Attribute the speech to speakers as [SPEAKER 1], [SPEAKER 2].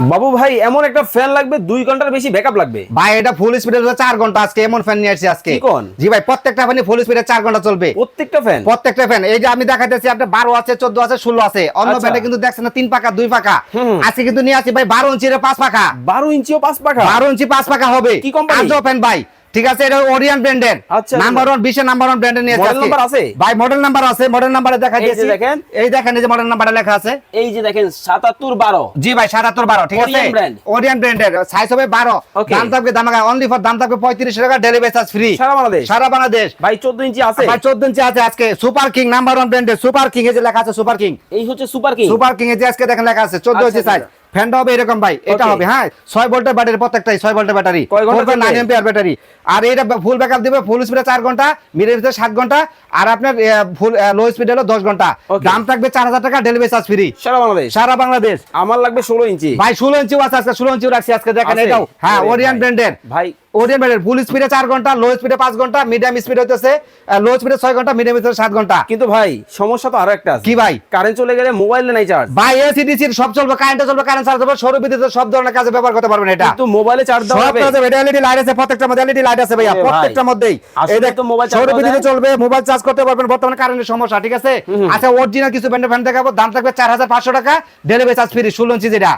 [SPEAKER 1] বাবু ভাই এমন একটা ফ্যান লাগবে দুই ঘণ্টার বেশি ব্যাকআপ লাগবে।
[SPEAKER 2] ভাই এটা ফুল স্পিডে চার ঘণ্টা। আজকে এমন ফ্যান নিয়ে আসছি আজকে।
[SPEAKER 1] কোন?
[SPEAKER 2] জি ভাই প্রত্যেকটা ফ্যানে ফুল স্পিডে চার ঘণ্টা চলবে।
[SPEAKER 1] প্রত্যেকটা ফ্যান
[SPEAKER 2] প্রত্যেকটা ফ্যান এই যে আমি দেখাতেছি আপনার বারো আছে চোদ্দ আছে ষোলো আছে। অন্য
[SPEAKER 1] আচ্ছা।
[SPEAKER 2] ফ্যানে কিন্তু দেখছেন না তিন পাকা দুই পাকা। আজকে কিন্তু নিয়ে আসি ভাই বারো ইঞ্চি পাঁচ পাখা।
[SPEAKER 1] বারো ইঞ্চিও পাঁচ পাখা?
[SPEAKER 2] বারো ইঞ্চি পাঁচ পাখা হবে।
[SPEAKER 1] কি
[SPEAKER 2] কোম্পানি ফ্যান ভাই। ঠিক আছে এটা ওরিয়ান ব্র্যান্ডের। নাম্বার ওয়ান বিশ্বের নাম্বার ওয়ান ব্র্যান্ডের নিয়ে
[SPEAKER 1] Model number আছে?
[SPEAKER 2] ভাই মডেল নাম্বার আছে মডেল নাম্বারে দেখা
[SPEAKER 1] এই
[SPEAKER 2] দিয়েছি।
[SPEAKER 1] দেখেন।
[SPEAKER 2] এই দেখেন এই যে মডেল নাম্বারে লেখা আছে।
[SPEAKER 1] এই যে দেখেন সাতাত্তর বারো।
[SPEAKER 2] জি ভাই সাতাত্তর বারো ঠিক আছে? ওরিয়ান ব্র্যান্ডের সাইজ হবে বারো।
[SPEAKER 1] Okay.
[SPEAKER 2] দাম থাকবে দামাকা অনলি ফর দাম থাকবে পঁয়ত্রিশ টাকা ডেলিভারি চার্জ ফ্রি
[SPEAKER 1] সারা বাংলাদেশ?
[SPEAKER 2] সারা বাংলাদেশ।
[SPEAKER 1] ভাই চোদ্দ ইঞ্চি আছে?
[SPEAKER 2] ভাই চোদ্দ ইঞ্চি আছে আজকে। সুপার কিং নাম্বার ওয়ান ব্র্যান্ডের সুপার কিং এই যে লেখা আছে সুপার কিং
[SPEAKER 1] এই হচ্ছে সুপার কিং
[SPEAKER 2] সুপার কিং এর যে আজকে দেখেন লেখা আছে চোদ্দ
[SPEAKER 1] আচ্ছা,
[SPEAKER 2] ইঞ্চি সাইজ। ফ্যানটা হবে এরকম ভাই এটা হবে হ্যাঁ? ছয় ভোল্টের ব্যাটারি প্রত্যেকটাই ছয় ভোল্টের ব্যাটারি? নাইন এম্পিয়ার ব্যাটারি আর এটা ফুল ব্যাকআপ দিবে ফুল স্পিডে চার ঘণ্টা মিডিয়াম স্পিডে সাত ঘণ্টা আর আপনার ফুল লো স্পিড হলো দশ
[SPEAKER 1] ঘণ্টা।
[SPEAKER 2] দাম থাকবে চার হাজার টাকা ডেলিভারি চার্জ ফ্রি
[SPEAKER 1] সারা বাংলাদেশ?
[SPEAKER 2] সারা বাংলাদেশ।
[SPEAKER 1] আমার লাগবে ষোলো ইঞ্চি।
[SPEAKER 2] ভাই ষোলো ইঞ্চি আছে আজকে ষোলো ইঞ্চি রাখছি আজকে দেখেন এটাও। হ্যাঁ ওরিয়ান। ব্র্যান্ডের
[SPEAKER 1] ভাই
[SPEAKER 2] ওরিয়ান ব্র্যান্ডের ফুল স্পিডে চার ঘণ্টা লো স্পিডে পাঁচ ঘণ্টা মিডিয়াম স্পিড হইতেছে লো স্পিডে ছয় ঘণ্টা মিডিয়াম স্পিডে সাত ঘণ্টা।
[SPEAKER 1] কিন্তু ভাই সমস্যা তো আরও একটা আছে।
[SPEAKER 2] কি ভাই?
[SPEAKER 1] কারেন্ট চলে গেলে মোবাইলে নাই চার্জ
[SPEAKER 2] ভাই এসিডিসির সব চলবে কারেন্টে চলবে কারেন্ট চার্জ হবে সৌর সব ধরনের কাজে ব্যবহার করতে পারবেন এটা।
[SPEAKER 1] কিন্তু মোবাইলে চার্জ দেওয়া
[SPEAKER 2] সব
[SPEAKER 1] যাবে
[SPEAKER 2] এলইডি লাইট আছে প্রত্যেকটা মধ্যে এলইডি লাইট আছে ভাইয়া
[SPEAKER 1] ভাই।
[SPEAKER 2] প্রত্যেকটার মধ্যেই। এই দেখ
[SPEAKER 1] মোবাইল চার্জ
[SPEAKER 2] সৌর বিদ্যুতে চলবে মোবাইল চার্জ করতে পারবেন বর্তমানে কারেন্টের সমস্যা ঠিক আছে? আচ্ছা অরিজিনাল কিছু ব্র্যান্ডের ফ্যান দেখাবো দাম থাকবে চার হাজার পাঁচশো টাকা ডেলিভারি চার্জ ফ্রি ষোলো ইঞ্চি যেটা